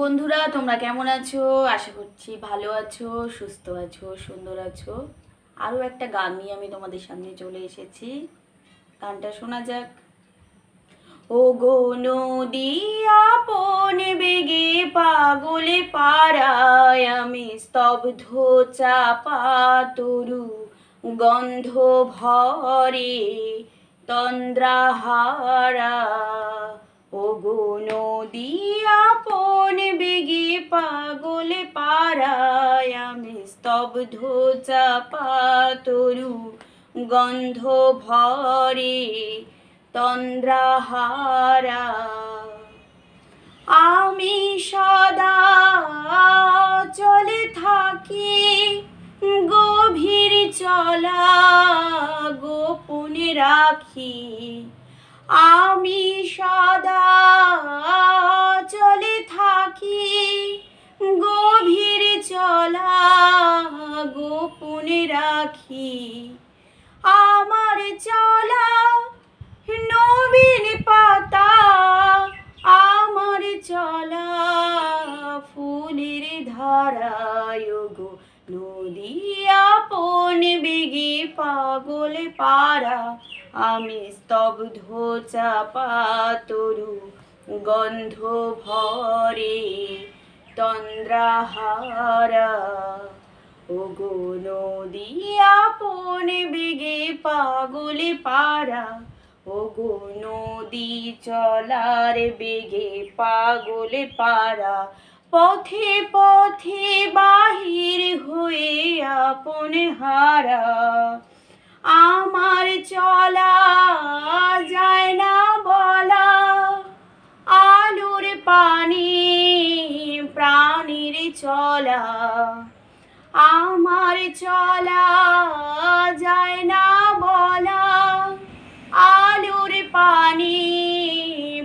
বন্ধুরা, তোমরা কেমন আছো? আশা করছি ভালো আছো, সুস্থ আছো, সুন্দর আছো। আরও একটা গান নিয়ে আমি তোমাদের সামনে চলে এসেছি। গানটা শোনা যাক। ও গো নদী আপন বেগে পাগলে পাড়ায় আমি স্তব্ধ চাপা তরু গন্ধ ভরে তন্দ্রাহারা। ও গো নদী স্তব্ধ চাপা তরু গন্ধ ভরে তন্দ্রাহারা। আমি সদা চলে থাকি গভীর চলা গোপনে রাখি। আমি সদা চলে থাকি গভীর চলা রাখি। আমার চলা নবীন পাতা, আমার চলা ফুলের ধারায় গো নদিয়া আপন বেগে পাগল পারা আমি স্তব্ধ চাপা তরু গন্ধ ভরে তন্দ্রাহারা। ও গো নদী আপন বেগে পাগলে পারা ও গো নদী চলার বেগে পাগলে পারা পথে পথে বাহির হয়ে আপন হারা। আমার চলা যায় না বলা। আলোর পানি প্রাণীর চলা। আমার চলা যায় না বলা। আলোর পানি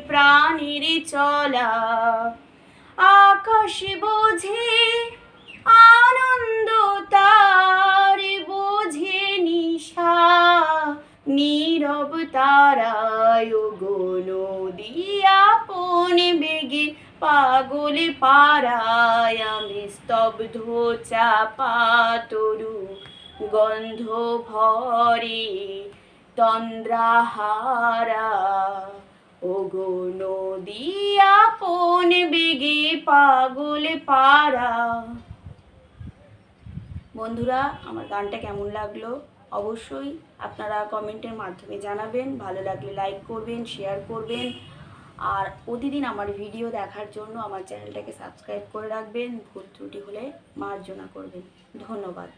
প্রাণীর চলা। আকাশ বোঝে, আনন্দ তার বোঝে নিশা। নীরব তারায় গো নদী আপন বেগে পাগল পাড়ায় আমি স্তব্ধ চাপা তরু গন্ধ ভরে তন্দ্রাহারা। ও গো নদী আপন বেগে পাগল পাড়া। বন্ধুরা, আমার গানটা কেমন লাগল? অবশ্যই আপনারা কমেন্টের মাধ্যমে জানাবেন। ভালো লাগলে লাইক করবেন শেয়ার করবেন। আর প্রতিদিন আমার ভিডিও দেখার জন্য আমার চ্যানেলটাকে সাবস্ক্রাইব করে রাখবেন। ভুল ত্রুটি হলে মার্জনা করবেন। ধন্যবাদ।